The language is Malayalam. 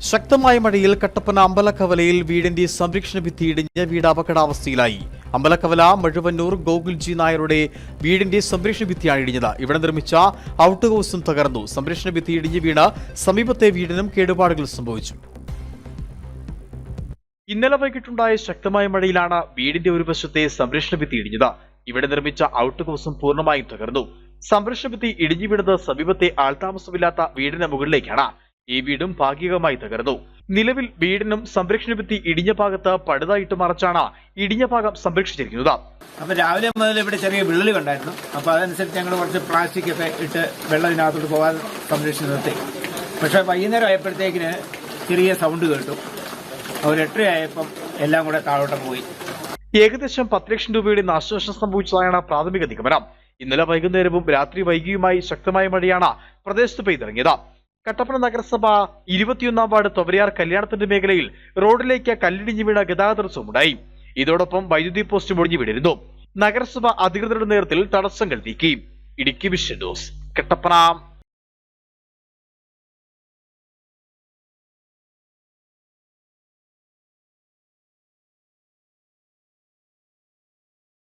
ശക്തമായ മഴയിൽ കട്ടപ്പന അമ്പലക്കവലയിൽ വീടിന്റെ സംരക്ഷണ ഭിത്തി ഇടിഞ്ഞ് വീട് അപകടാവസ്ഥയിലായി അമ്പലക്കവല മഴുവന്നൂർ ഗോകുൽജി നായരുടെ വീടിന്റെ സംരക്ഷണ ഭിത്തിയാണ് ഇടിഞ്ഞത്. ഇവിടെ നിർമ്മിച്ച ഔട്ട് ഹൗസും തകർന്നു. സംരക്ഷണ ഭിത്തി ഇടിഞ്ഞ് വീണ് സമീപത്തെ വീടിനും കേടുപാടുകൾ സംഭവിച്ചു. ഇന്നലെ വൈകിട്ടുണ്ടായ ശക്തമായ മഴയിലാണ് വീടിന്റെ ഒരു വശത്തെ സംരക്ഷണ ഭിത്തി ഇടിഞ്ഞത്. ഇവിടെ നിർമ്മിച്ച ഔട്ട് ഹൗസും പൂർണമായും തകർന്നു. സംരക്ഷണ ഭിത്തി ഇടിഞ്ഞു വീണത് സമീപത്തെ ആൾതാമസമില്ലാത്ത വീടിന് മുകളിലേക്കാണ്. ഈ വീടും ഭാഗികമായി തകർന്നു. നിലവിൽ വീടിനും സംരക്ഷണ ഭിത്തി ഇടിഞ്ഞ ഭാഗത്ത് പടുതായിട്ട് മറച്ചാണ് ഇടിഞ്ഞ ഭാഗം സംരക്ഷിച്ചിരിക്കുന്നത്. അപ്പൊ രാവിലെ മുതൽ ഇവിടെ ചെറിയ വിള്ളൽ കണ്ടായിരുന്നു. അപ്പൊ അതനുസരിച്ച് ഞങ്ങൾ കുറച്ച് പ്ലാസ്റ്റിക് ഒക്കെ ഇട്ട് വെള്ളത്തിനകത്തോട്ട് പോകാൻ സംരക്ഷിച്ച് നിർത്തി. പക്ഷെ വൈകുന്നേരം ആയപ്പോഴത്തേക്കിന് ചെറിയ സൗണ്ട് കേട്ടു. ഒരു എട്ടരയായപ്പം എല്ലാം കൂടെ താഴോട്ട് പോയി. ഏകദേശം പത്ത് ലക്ഷം രൂപയുടെ നാശനഷ്ടം സംഭവിച്ചതായാണ് പ്രാഥമിക നിഗമനം. ഇന്നലെ വൈകുന്നേരവും രാത്രി വൈകിയുമായി ശക്തമായ മഴയാണ് പ്രദേശത്ത് പെയ്തിറങ്ങിയത്. കട്ടപ്പന നഗരസഭ ഇരുപത്തിയൊന്നാം വാർഡ് തൊവരിയാർ കല്യാണത്തിന്റെ മേഖലയിൽ റോഡിലേക്ക് കല്ലിടിഞ്ഞു വീണ ഗതാഗത തടസ്സമുണ്ടായി ഇതോടൊപ്പം വൈദ്യുതി പോസ്റ്റ് മുടിഞ്ഞു വീണിരുന്നു. നഗരസഭ അധികൃതരുടെ നേതൃത്വത്തിൽ തടസ്സങ്ങൾ നീക്കി. Idukki vision news Kattappana.